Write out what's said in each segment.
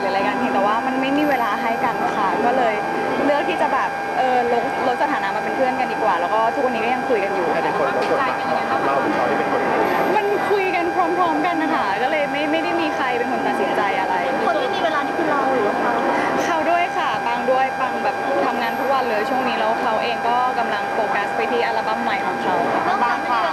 หรืออะไรกันเพียงแต่ว่ามันไม่มีเวลาให้กันค่ะก็เลยเลือกที่จะแบบเออลดลดสถานะมาเป็นเพื่อนกันดีกว่า แล้วก็ทุกวันนี้ก็ยังคุยกันอยู่ ถ้าเป็นคนของกฎหมายังไงรืาคะมันคุยกันพร้อม ๆ กันนะคะก็เลยไม่ไม่ได้มีใครเป็นคนตัดสินใจอะไร คนที่มีเวลานี่คือเราหรือว่าเขาเขาด้วยค่ะปังด้วยปังแบบทำงานทุกวันเลยช่วงนี้แล้วเขาเองก็กำลังโฟกัสไปที่อัลบั้มใหม่ของเขาค่บางความ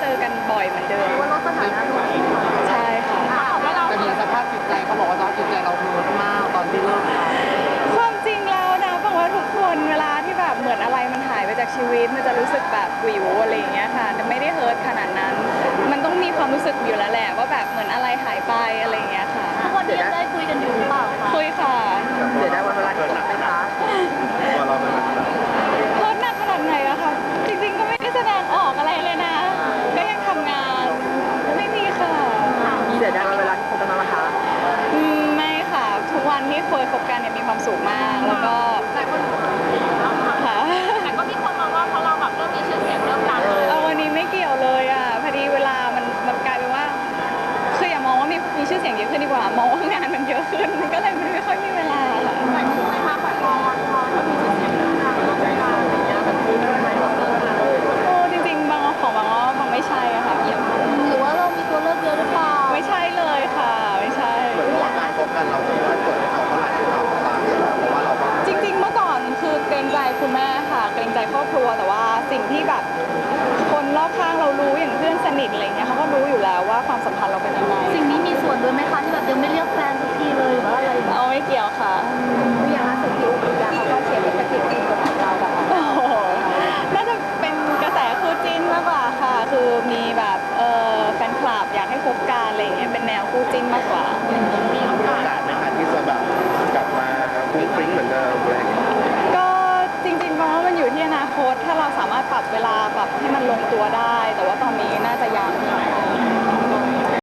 เจอกันบ่อยเหมือนเดิม ว่าลดสถานะลงใช่ค่ะบอกว่าเราแต่เหมือนสภาพจิตใจเขาบอกว่าสภาพจิตใจเราเฮิร์ตมากตอนที่เลิกกันความจริงแล้วนะบอกว่าทุกคนเวลาที่แบบเหมือนอะไรมันหายไปจากชีวิต มันจะรู้สึกแบบวิวอะไรอย่างเงี้ยค่ะแต่ไม่ได้เฮิร์ตขนาดนั้น มันต้องมีความรู้สึกอยู่แล้วแหละว่าแบบเหมือนอะไรหายไปอะไรอย่างเงี้ยค่ะ ทุกวันนี้ยังได้คุย เยอะขึ้นดีกว่ามองว่างานมันเยอะขึ้นมันก็เลยไม่ค่อยมีเวลาค่ะ แต่ที่ไม่มาแบบพอพอแล้วมีชื่อเสียงเริ่มดังเริ่มดังอะไรเงี้ยแบบคือไม่แบบเลิกเลยโอ้จริงๆบางของบางอ้อบางไม่ใช่อะค่ะหรือว่าเรามีตัวเลือกเยอะหรือเปล่าไม่ใช่เลยค่ะ ไม่ใช่ เหมือนว่าการคบกันเราจะไม่เปิดให้เขาเท่าไหร่ที่เราบางเพราะว่าเราก็จริง ๆ เมื่อก่อนคือเกรงใจคุณแม่ค่ะ เกรงใจครอบครัวแต่ว่าสิ่งที่แบบคนรอบข้างเรารู้อย่างเพื่อนสนิทอะไรเงี้ยเขาากกว่ามีโอกาสไหมคะที่จะแบบกลับมาฟุ้งฟริ้งเหมือนเดิมอะไรอย่างเงี้ยก็จริงๆเพราะว่ามันอยู่ที่อนาคต ถ้าเราสามารถปรับเวลาปรับให้มันลงตัวได้